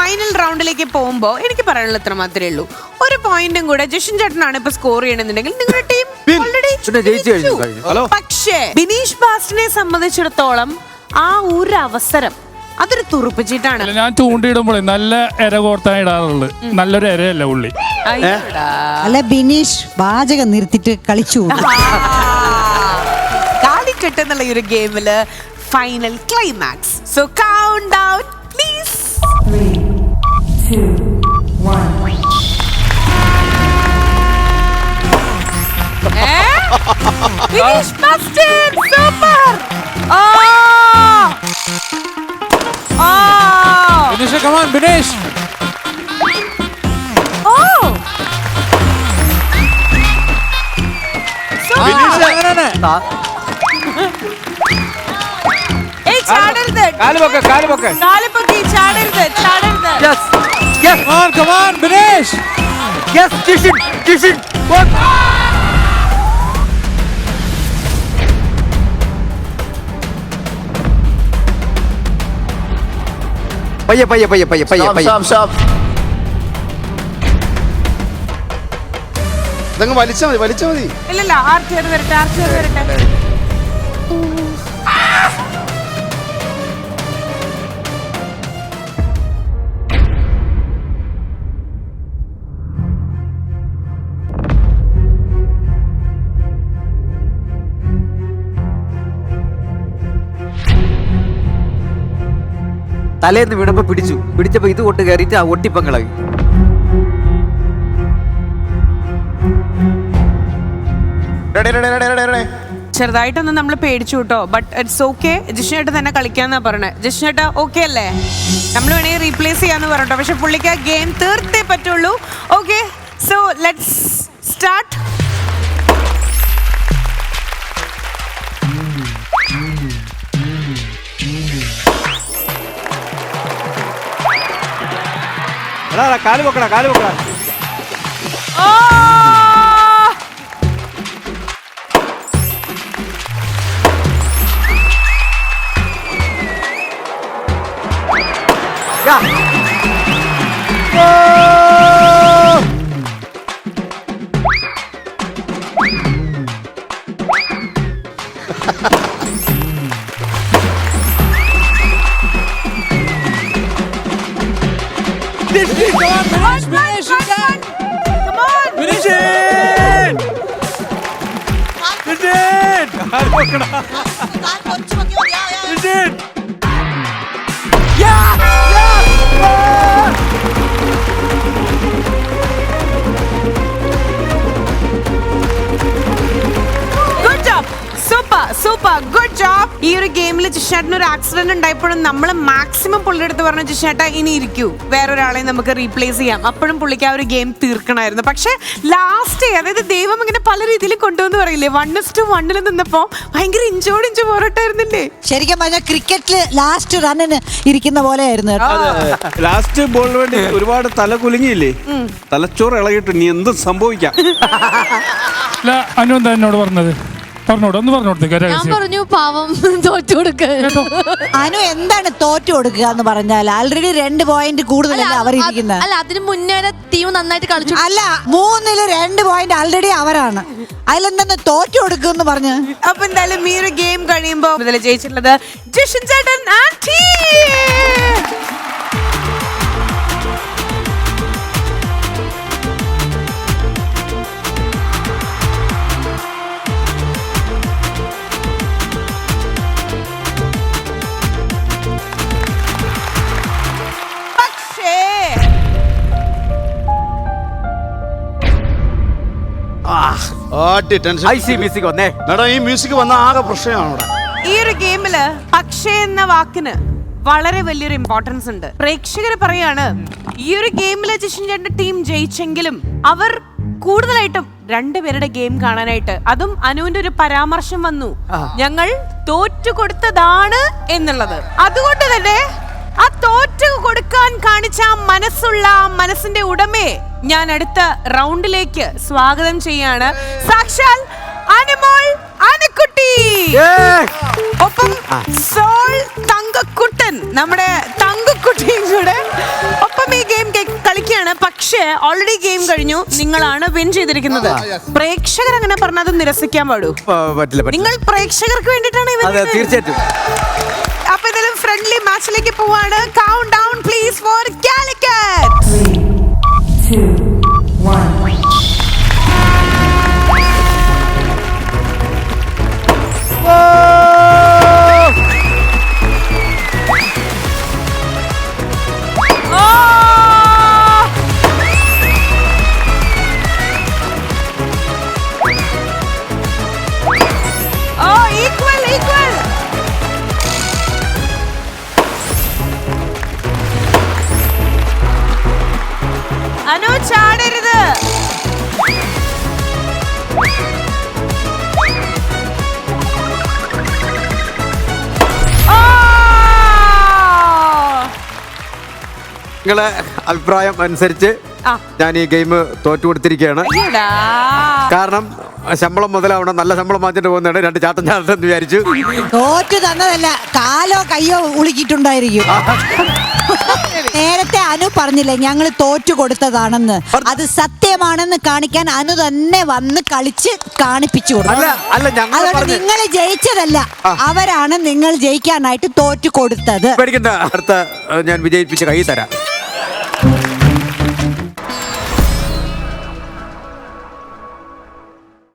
Final റൗണ്ടിലേക്ക് പോകുമ്പോൾ എനിക്ക് പറയാനുള്ള ഇത്ര മാത്രമേ ഉള്ളൂ. ഒരു പോയിന്റും കൂടെ ജഷിൻ ചേട്ടനാണ് ഇപ്പൊ സ്കോർ ചെയ്യണമെന്നുണ്ടെങ്കിൽ നിങ്ങളുടെ ടീം. പക്ഷേ ബിനീഷ് ബാസ്റ്റിനെ സംബന്ധിച്ചിടത്തോളം ആ ഒരു അവസരം അതൊരു തുറുപ്പിച്ചിട്ടാണ് അല്ല, ഞാൻ ചൂണ്ടിയിടുമ്പോഴേ നല്ല ഇര കോർത്താണ് ഇടാറുള്ളത് നല്ലൊരു ഇരയല്ല ഉള്ളി. അയ്യോടാ. അല്ല ബിനീഷ് പാചകം നിർത്തിട്ട് കളിച്ചു. കാലിക്കട്ട് എന്നുള്ള ഈ ഒരു ഗെയിമിൽ final climax so count please two, one. Eh? Finish busted! Super! Oh! Oh! Finish it, come on, finish! Oh! Super! Finish it! കാൽ പൊക്കെ കാൽ പൊക്കി ചാടരുത് ചാടരുത്. Yes yes come on come on Bineesh yes Jishin Jishin പയ്യെ പയ്യെ പയ്യെ പയ്യെ പയ്യെ പയ്യെ. ഇതങ്ങ് വലിച്ചാ മതി വലിച്ചാ മതി. ഇല്ലല്ല ആർച്ചേർ വരട്ടെ ആർച്ചേർ വരട്ടെ. തലേന്ന് വീണപ്പോ പിടിച്ചു. പിടിച്ചപ്പോ ഇത് കൊണ്ട് കയറിയിട്ട് ആ ഒട്ടിപ്പങ്ങളായി ചെറുതായിട്ടൊന്നും നമ്മൾ പേടിച്ചു കേട്ടോ. ബട്ട് ഇറ്റ്സ് ഓക്കെ ജിഷ്ണേട്ട് തന്നെ കളിക്കാന്നാ പറഞ്ഞത് ജിഷ്ണേട്ട ഓക്കെ അല്ലേ? നമ്മൾ വേണമെങ്കിൽ റീപ്ലേസ് ചെയ്യാന്ന് പറഞ്ഞോ പക്ഷെ പുള്ളിക്ക് ആ ഗെയിം തീർത്തേ പറ്റുള്ളൂ. ഓക്കെ സോ ലെറ്റ്സ് സ്റ്റാർട്ട് എടാ കാൽ പൊക്കടാ കാൽ പൊക്കടാ. 난 권총이야 야야 일진! 야! 야! 아! 굿잡! 슈퍼 슈퍼 굿! ഗുഡ് ജോബ് ഈ ഒരു ഗെയിമിൽ ജിഷേട്ടന് ഒരു ആക്സിഡന്റ് ഉണ്ടായപ്പോഴും നമ്മൾ മാക്സിമം പുള്ളിയുടെ അടുത്ത് പറഞ്ഞു ജിഷേട്ട ഇനി ഇരിക്കൂ. വേറൊരാളെ നമുക്ക് റീപ്ലേസ് ചെയ്യാം. അപ്പോഴും പുള്ളിക്ക് ആ ഒരു ഗെയിം തീർക്കണമായിരുന്നു. പക്ഷെ ലാസ്റ്റ് അതായത് ദൈവം ഇങ്ങനെ പല രീതിയിൽ കൊണ്ടുവന്ന് പറയില്ലേ? വൺ ടു വണ്ണിൽ നിന്നപ്പോ ഭയങ്കര ഇഞ്ചോട് ഇഞ്ചു പോരട്ടായിരുന്നില്ലേ ശരിക്കും പറഞ്ഞാൽ ക്രിക്കറ്റിൽ ലാസ്റ്റ് റണ്ണിന് ഇരിക്കുന്ന പോലെയായിരുന്നു ആയിരുന്നു ലാസ്റ്റ് ബോളിന് വേണ്ടി ഒരുപാട് തല കുലുങ്ങിയില്ലേ? തലച്ചോറ് ഇളകിട്ട് നീ എന്തും സംഭവിക്കാം. അനു എന്താ എന്നോട് പറഞ്ഞത്? പറഞ്ഞോട് ഒന്ന് പറഞ്ഞോട്ടെ ഞാൻ പറഞ്ഞു പാവം തോറ്റു കൊടുക്ക. അനു എന്താണ് തോറ്റു കൊടുക്കുക എന്ന് പറഞ്ഞാൽ ആൾറെഡി രണ്ട് പോയിന്റ് കൂടുതലല്ലേ അവർ ഇരിക്കുന്നത് അല്ല അതിന് മുന്നേ ടീം നന്നായിട്ട് കളിച്ചു. അല്ല മൂന്നിൽ രണ്ട് പോയിന്റ് ആൾറെഡി അവരാണ്. അതിലെന്താ തോറ്റു കൊടുക്കുക എന്ന് പറഞ്ഞു? അപ്പൊ എന്തായാലും ഈ ഒരു ഗെയിം കഴിയുമ്പോ ജയിച്ചിട്ടുള്ളത് ജിഷൻ ചേട്ടൻ and team. ആട്ടി ടെൻഷൻ. ഐ സി മ്യൂസിക് വന്നേ മേഡം ഈ മ്യൂസിക് വന്ന ആകെ പ്രശ്നമാണ് ഇവിടെ ഈ ഒരു ഗെയിമിൽ പക്ഷേ എന്ന വാക്കിന് വളരെ വലിയൊരു ഇമ്പോർട്ടൻസ് ഉണ്ട്. പ്രേക്ഷകർ പറയാണ് ഈ ഒരു ഗെയിമിൽ ജിഷൻ ചേട്ടന്റെ ടീം ജയിച്ചെങ്കിലും അവർ കൂടുതലായിട്ടും രണ്ടുപേരുടെ ഗെയിം കാണാനായിട്ട് അതും അനുവിന്റെ ഒരു പരാമർശം വന്നു. ഞങ്ങൾ തോറ്റു കൊടുത്തതാണ് എന്നുള്ളത്. അതുകൊണ്ട് തന്നെ ആ തോറ്റു കൊടുക്കാൻ കാണിച്ച ആ മനസ്സുള്ള മനസ്സിന്റെ ഉടമയെ ഞാൻ അടുത്ത റൗണ്ടിലേക്ക് സ്വാഗതം ചെയ്യാണ്. സാക്ഷാൽ അനുമോൾ അനുക്കുട്ടി ഒപ്പം സോൾ തങ്കക്കുട്ടൻ നമ്മുടെ തങ്കക്കുട്ടിയും കൂടെ. ഒപ്പം ഈ ഗെയിം കളിക്കുകയാണ്. പക്ഷേ ഓൾറെഡി ഗെയിം കഴിഞ്ഞു. നിങ്ങളാണ് വിൻ ചെയ്തിരിക്കുന്നത്. പ്രേക്ഷകർ അങ്ങനെ പറഞ്ഞത് നിരസിക്കാൻ പാടൂ. നിങ്ങൾ പ്രേക്ഷകർക്ക് വേണ്ടിയിട്ടാണ് അതെ തീർച്ചയായിട്ടും. മാച്ചിലേക്ക് പോവാണ്. Count down please four Calicut Anu ചാടരുത്! നിങ്ങളെ അഭിപ്രായം അനുസരിച്ച് ഞാൻ ഈ ഗെയിം തോറ്റു കൊടുത്തിരിക്കുകയാണ് കാരണം ശമ്പളം മുതലാവണം നല്ല ശമ്പളം മാറ്റിട്ട് പോകുന്നതാണ്. രണ്ട് ചാട്ടം ചാട്ടം എന്ന് വിചാരിച്ചു. തോറ്റു തന്നതല്ല കാലോ കയ്യോ ഉളുക്കിയിട്ടുണ്ടായിരിക്കും. നേരത്തെ അനു പറഞ്ഞില്ലേ ഞങ്ങൾ തോറ്റു കൊടുത്തതാണെന്ന്. അത് സത്യമാണെന്ന് കാണിക്കാൻ അനു തന്നെ വന്ന് കളിച്ച് കാണിപ്പിച്ചു കൊടുത്തു അതുകൊണ്ട് നിങ്ങൾ ജയിച്ചതല്ല. അവരാണ് നിങ്ങൾ ജയിക്കാനായിട്ട് തോറ്റു കൊടുത്തത്. ഞാൻ വിജയിപ്പിച്ച കൈ തരാം.